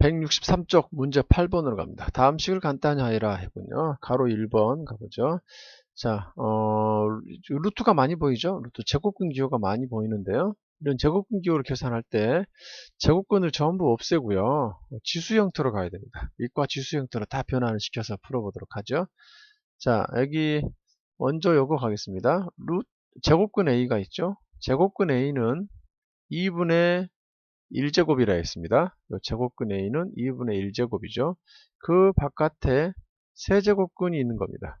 163쪽 문제 8번으로 갑니다. 다음 식을 간단히 하여라 해군요. 가로 1번 가보죠. 자, 어, 루트가 많이 보이죠? 루트 제곱근 기호가 많이 보이는데요. 이런 제곱근 기호를 계산할 때 제곱근을 전부 없애고요. 지수 형태로 가야 됩니다. 이과 지수 형태로 다 변환을 시켜서 풀어보도록 하죠. 자, 여기 먼저 요거 가겠습니다. 루 제곱근 A가 있죠? 제곱근 A는 2분의 1제곱이라 했습니다. 제곱근 A는 2분의 1제곱이죠. 그 바깥에 세제곱근이 있는 겁니다.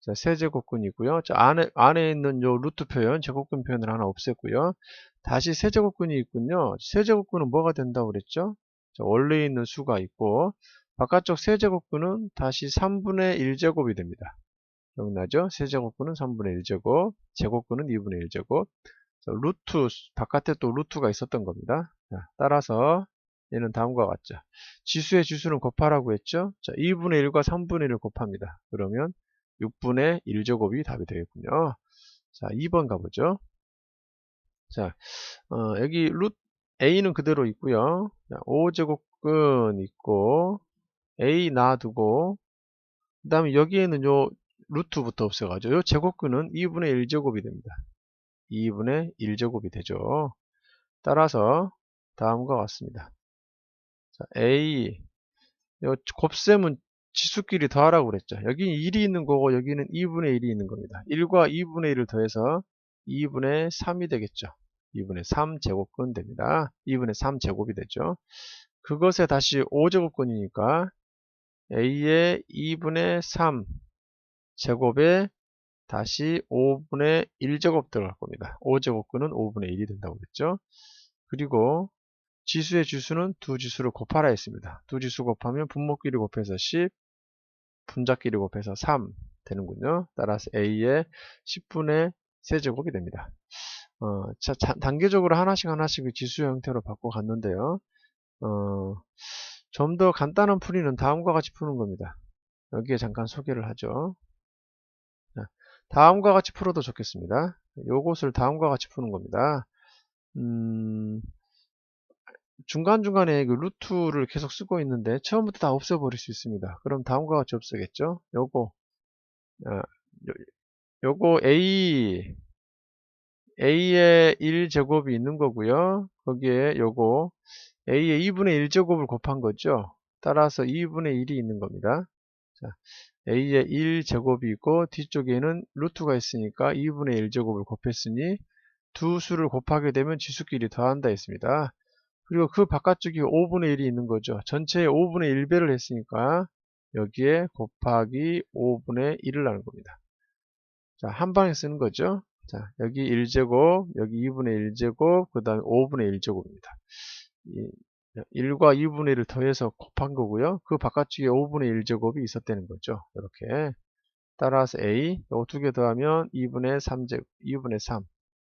자, 세제곱근이고요. 자, 안에, 안에 있는 요 루트 표현, 제곱근 표현을 하나 없앴고요. 다시 세제곱근이 있군요. 세제곱근은 뭐가 된다고 그랬죠? 자, 원래 있는 수가 있고, 바깥쪽 세제곱근은 다시 3분의 1제곱이 됩니다. 기억나죠? 세제곱근은 3분의 1제곱, 제곱근은 2분의 1제곱. 자, 루트, 바깥에 또 루트가 있었던 겁니다. 자, 따라서 얘는 다음과 같죠. 지수의 지수는 곱하라고 했죠. 자, 2분의 1과 3분의 1을 곱합니다. 그러면 6분의 1제곱이 답이 되겠군요. 자, 2번 가보죠. 자, 어, 여기 루 a는 그대로 있고요. 자, 5제곱근 있고 a 놔두고 그 다음에 여기에는 요 루트부터 없애가지고 요 제곱근은 2분의 1제곱이 됩니다. 2분의 1제곱이 되죠. 따라서 다음과 같습니다. 자, A 요 곱셈은 지수끼리 더하라고 그랬죠. 여기는 1이 있는 거고 여기는 2분의 1이 있는 겁니다. 1과 2분의 1을 더해서 2분의 3이 되겠죠. 2분의 3 제곱근 됩니다. 2분의 3 제곱이 되죠. 그것에 다시 5제곱근이니까 A의 2분의 3 제곱에 다시 5분의 1제곱 들어갈 겁니다. 5제곱근은 5분의 1이 된다고 그랬죠. 그리고 지수의 지수는 두 지수를 곱하라 했습니다. 두 지수 곱하면 분모끼리 곱해서 10, 분자끼리 곱해서 3 되는군요. 따라서 A의 10분의 세제곱이 됩니다. 어, 자, 자, 단계적으로 하나씩 하나씩 지수 형태로 바꿔갔는데요. 어, 좀 더 간단한 풀이는 다음과 같이 푸는 겁니다. 여기에 잠깐 소개를 하죠. 자, 다음과 같이 풀어도 좋겠습니다. 요것을 다음과 같이 푸는 겁니다. 음, 중간중간에 그 루트를 계속 쓰고 있는데 처음부터 다 없애버릴 수 있습니다. 그럼 다음과 같이 없애겠죠? 요거 아, 요, 거 A A의 1제곱이 있는 거고요. 거기에 요거 A의 2분의 1제곱을 곱한 거죠. 따라서 2분의 1이 있는 겁니다. 자, A의 1제곱이 있고 뒤쪽에는 루트가 있으니까 2분의 1제곱을 곱했으니 두 수를 곱하게 되면 지수끼리 더한다 했습니다. 그리고 그 바깥쪽이 5분의 1이 있는 거죠. 전체의 5분의 1배를 했으니까 여기에 곱하기 5분의 1을 하는 겁니다. 자, 한 방에 쓰는 거죠. 자, 여기 1제곱, 여기 2분의 1제곱, 그 다음에 5분의 1제곱입니다. 1과 2분의 1을 더해서 곱한 거고요. 그 바깥쪽에 5분의 1제곱이 있었다는 거죠. 이렇게. 따라서 A, 이두개 더하면 2분의 3제, 2분의 3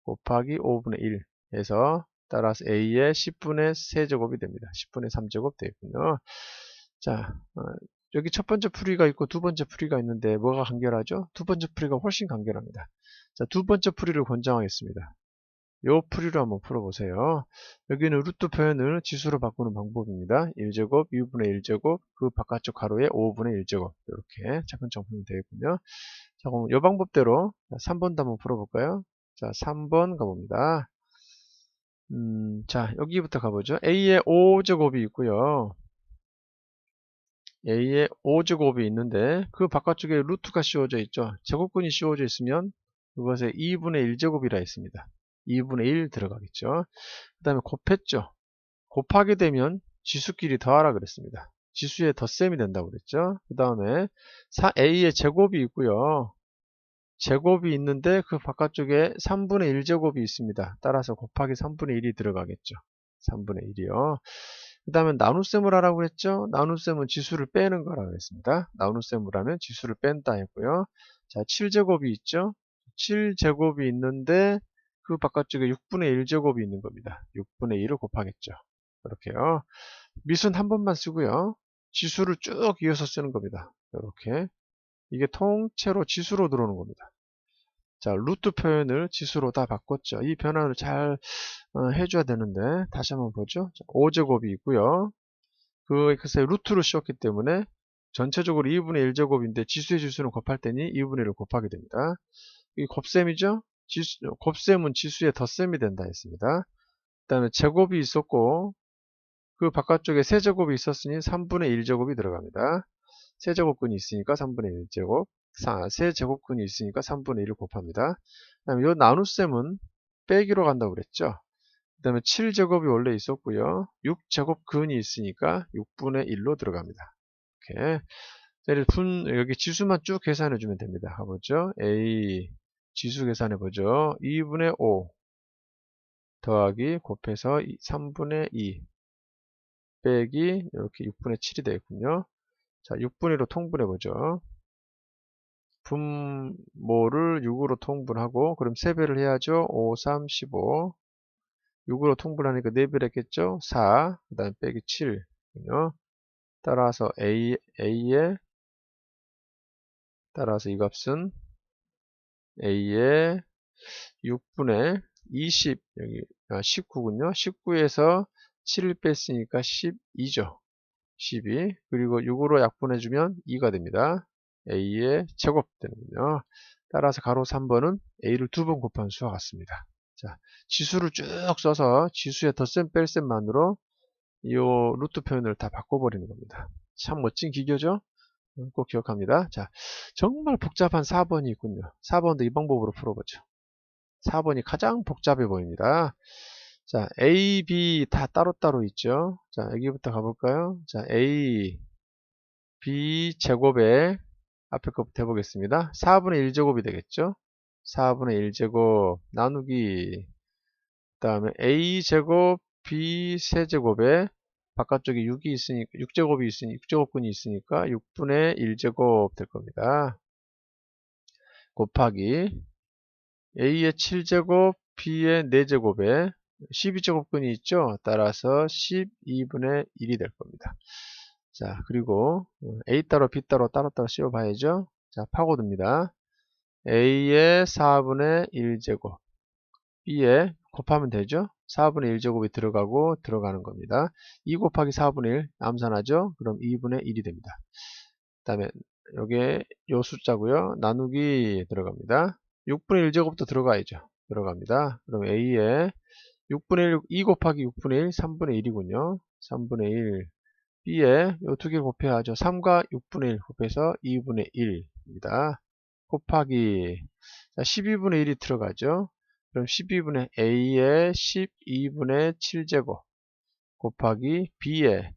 곱하기 5분의 1 해서 따라서 A의 10분의 세제곱이 됩니다. 10분의 3제곱 되겠군요. 자, 어, 여기 첫 번째 풀이가 있고 두 번째 풀이가 있는데 뭐가 간결하죠? 두 번째 풀이가 훨씬 간결합니다. 자, 두 번째 풀이를 권장하겠습니다. 요 풀이로 한번 풀어보세요. 여기는 루트 표현을 지수로 바꾸는 방법입니다. 1제곱, 2분의 1제곱, 그 바깥쪽 가로에 5분의 1제곱 이렇게 차근차근 풀면 되겠군요. 자, 그럼 이 방법대로 3번도 한번 풀어볼까요? 자, 3번 가봅니다. 음, 자, 여기부터 가보죠. A의 5제곱이 있고요. A의 5제곱이 있는데 그 바깥쪽에 루트가 씌워져 있죠. 제곱근이 씌워져 있으면 그것에 2분의 1제곱이라 했습니다. 2분의 1 들어가겠죠. 그 다음에 곱했죠. 곱하게 되면 지수끼리 더하라 그랬습니다. 지수의 덧셈이 된다고 그랬죠. 그 다음에 A의 제곱이 있고요. 제곱이 있는데 그 바깥쪽에 3분의 1제곱이 있습니다. 따라서 곱하기 3분의 1이 들어가겠죠. 3분의 1이요. 그 다음에 나눗셈을 하라고 했죠. 나눗셈은 지수를 빼는 거라고 했습니다. 나눗셈을 하면 지수를 뺀다 했고요. 자, 7제곱이 있죠. 7제곱이 있는데 그 바깥쪽에 6분의 1제곱이 있는 겁니다. 6분의 1을 곱하겠죠. 이렇게요. 미순 한 번만 쓰고요. 지수를 쭉 이어서 쓰는 겁니다. 이렇게. 이게 통째로 지수로 들어오는 겁니다. 자, 루트 표현을 지수로 다 바꿨죠. 이 변환을 잘 어, 해줘야 되는데 다시 한번 보죠. 자, 5제곱이 있고요. 그 글쎄 루트를 씌웠기 때문에 전체적으로 2분의 1제곱인데 지수의 지수는 곱할 때니 2분의 1을 곱하게 됩니다. 이 곱셈이죠? 지수, 곱셈은 지수의 덧셈이 된다 했습니다. 그 다음에 제곱이 있었고 그 바깥쪽에 세제곱이 있었으니 3분의 1제곱이 들어갑니다. 세제곱근이 있으니까 3분의 1제곱 세 제곱근이 있으니까 3분의 1을 곱합니다. 그 다음에 이 나눗셈은 빼기로 간다고 그랬죠. 그 다음에 7제곱이 원래 있었고요. 6제곱근이 있으니까 6분의 1로 들어갑니다. 이렇게 분, 여기 지수만 쭉 계산해 주면 됩니다. 가보죠. A 지수 계산해 보죠. 2분의 5 더하기 곱해서 3분의 2 빼기 이렇게 6분의 7이 되겠군요. 자, 6분의 1로 통분해 보죠. 분모를 6으로 통분하고 그럼 3배를 해야죠. 5, 3, 15 6으로 통분하니까 4배를 했겠죠. 4, 그 다음에 빼기 7 따라서 A, A의 따라서 이 값은 A의 6분의 20 여기 아, 19군요. 19에서 7을 뺐으니까 12죠. 12 그리고 6으로 약분해주면 2가 됩니다. A의 제곱 되는군요. 따라서 가로 3번은 A를 두 번 곱한 수와 같습니다. 자, 지수를 쭉 써서 지수의 덧셈 뺄셈만으로 이 루트 표현을 다 바꿔버리는 겁니다. 참 멋진 기교죠? 꼭 기억합니다. 자, 정말 복잡한 4번이 있군요. 4번도 이 방법으로 풀어보죠. 4번이 가장 복잡해 보입니다. 자, A, B 다 따로따로 있죠. 자, 여기부터 가볼까요? 자, A, B 제곱에 앞에 것부터 해보겠습니다. 4분의 1제곱이 되겠죠. 4분의 1제곱 나누기 그 다음에 A제곱 B 세제곱에 바깥쪽에 6이 있으니까 6제곱이 있으니 6제곱근이 있으니까 6분의 1제곱 될 겁니다. 곱하기 A의 7제곱 B의 4제곱에 12제곱근이 있죠. 따라서 12분의 1이 될 겁니다. 자, 그리고 A 따로 B 따로 따로 따로 씌워 봐야죠. 자, 파고듭니다. A의 4분의 1제곱 B에 곱하면 되죠. 4분의 1제곱이 들어가고 들어가는 겁니다. 2 곱하기 4분의 1 암산하죠. 그럼 2분의 1이 됩니다. 그 다음에 여기에 요 숫자고요. 나누기 들어갑니다. 6분의 1제곱도 들어가야죠. 들어갑니다. 그럼 A에 6분의 1, 2 곱하기 6분의 1, 3분의 1이군요. 3분의 1. B에 요두개 곱해야 하죠. 3과 6분의 1 곱해서 2분의 1입니다. 곱하기 자, 12분의 1이 들어가죠. 그럼 12분의 A의 12분의 7제곱 곱하기 B의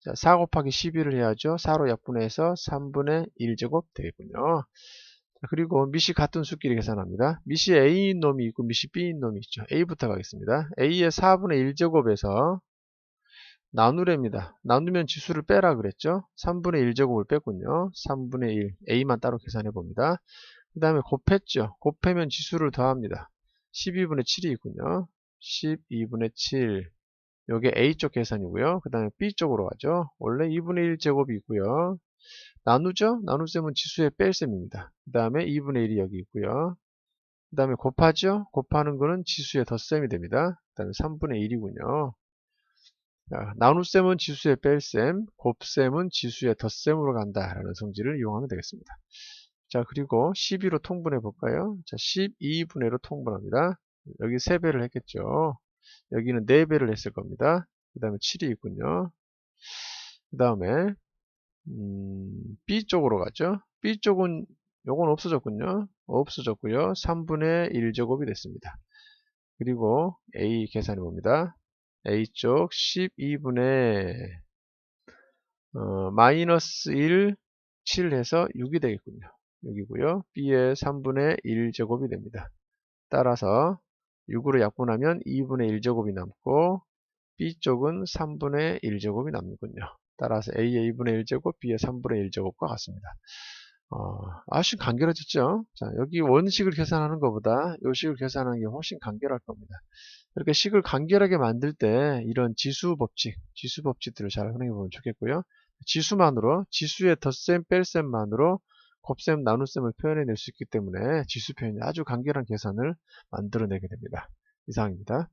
자, 4 곱하기 12를 해야죠. 4로 약분해서 3분의 1제곱 되겠군요. 그리고 밑이 같은 수끼리 계산합니다. 밑이 A인 놈이 있고 밑이 B인 놈이 있죠. A부터 가겠습니다. A의 4분의 1제곱에서 나누랍니다. 나누면 지수를 빼라 그랬죠. 3분의 1제곱을 뺐군요. 3분의 1 A만 따로 계산해 봅니다. 그 다음에 곱했죠. 곱하면 지수를 더합니다. 12분의 7이 있군요. 12분의 7 요게 A쪽 계산이고요. 그 다음에 B쪽으로 가죠. 원래 2분의 1제곱이 있고요. 나누죠? 나눗셈은 지수의 뺄셈입니다. 그 다음에 2분의 1이 여기 있고요. 그 다음에 곱하죠? 곱하는 거는 지수의 덧셈이 됩니다. 그 다음에 3분의 1이군요. 자, 나눗셈은 지수의 뺄셈, 곱셈은 지수의 덧셈으로 간다라는 성질을 이용하면 되겠습니다. 자, 그리고 12로 통분해 볼까요? 자, 12분의 1로 통분합니다. 여기 3배를 했겠죠. 여기는 4배를 했을 겁니다. 그 다음에 7이 있군요. 그 다음에 음, B쪽으로 가죠. B쪽은 요건 없어졌군요. 없어졌고요. 3분의 1제곱이 됐습니다. 그리고 A 계산해 봅니다. A쪽 12분의 어, 마이너스 1, 7 해서 6이 되겠군요. 여기고요. B의 3분의 1 제곱이 됩니다. 따라서 6으로 약분하면 2분의 1 제곱이 남고 B쪽은 3분의 1 제곱이 남는군요. 따라서 A의 2분의 1 제곱, B의 3분의 1 제곱과 같습니다. 어, 아주 간결해졌죠? 자, 여기 원식을 계산하는 것보다 이 식을 계산하는 게 훨씬 간결할 겁니다. 이렇게 식을 간결하게 만들 때 이런 지수 법칙, 지수 법칙들을 잘 활용해 보면 좋겠고요. 지수만으로, 지수의 덧셈, 뺄셈만으로 곱셈, 나눗셈을 표현해낼 수 있기 때문에 지수 표현이 아주 간결한 계산을 만들어내게 됩니다. 이상입니다.